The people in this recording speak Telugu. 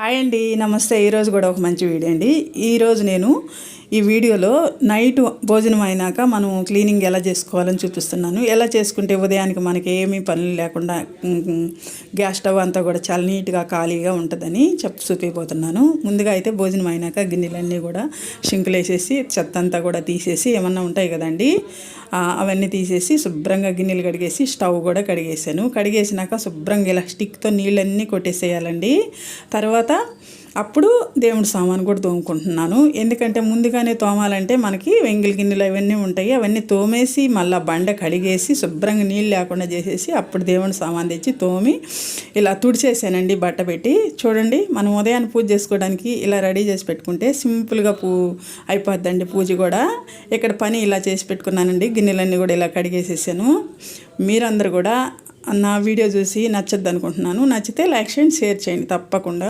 హాయ్ అండి నమస్తే. ఈరోజు కూడా ఒక మంచి వీడియో అండి. ఈరోజు నేను ఈ వీడియోలో నైట్ భోజనం అయినాక మనం క్లీనింగ్ ఎలా చేసుకోవాలని చూపిస్తున్నాను. ఎలా చేసుకుంటే ఉదయానికి మనకి ఏమీ పనులు లేకుండా గ్యాస్ స్టవ్ అంతా కూడా చాలా నీట్గా ఖాళీగా ఉంటుందని చెప్పి చూపిపోతున్నాను. ముందుగా అయితే భోజనం అయినాక గిన్నెలన్నీ కూడా షింకులు వేసేసి చెత్త అంతా కూడా తీసేసి ఏమన్నా ఉంటాయి కదండి అవన్నీ తీసేసి శుభ్రంగా గిన్నెలు కడిగేసి స్టవ్ కూడా కడిగేసాను కడిగేసినాక శుభ్రంగా ఇలా స్టిక్తో నీళ్ళన్నీ కొట్టేసేయాలండి. తర్వాత అప్పుడు దేవుడి సామాను కూడా తోముకుంటున్నాను. ఎందుకంటే ముందుగానే తోమాలంటే మనకి వెంగిలి గిన్నెలు అవన్నీ ఉంటాయి. అవన్నీ తోమేసి మళ్ళీ బండ కడిగేసి శుభ్రంగా నీళ్ళు లేకుండా చేసేసి అప్పుడు దేవుడి సామాన్ తెచ్చి తోమి ఇలా తుడిచేసానండి బట్ట పెట్టి. చూడండి మనం ఉదయాన్ని పూజ చేసుకోవడానికి ఇలా రెడీ చేసి పెట్టుకుంటే సింపుల్గా పూ అయిపోద్దండి పూజ కూడా. ఇక్కడ పని ఇలా చేసి పెట్టుకున్నానండి. గిన్నెలన్నీ కూడా ఇలా కడిగేసేసాను. మీరందరూ కూడా నా వీడియో చూసి నచ్చద్దు అనుకుంటున్నాను నచ్చితే లైక్ చేయండి షేర్ చేయండి తప్పకుండా.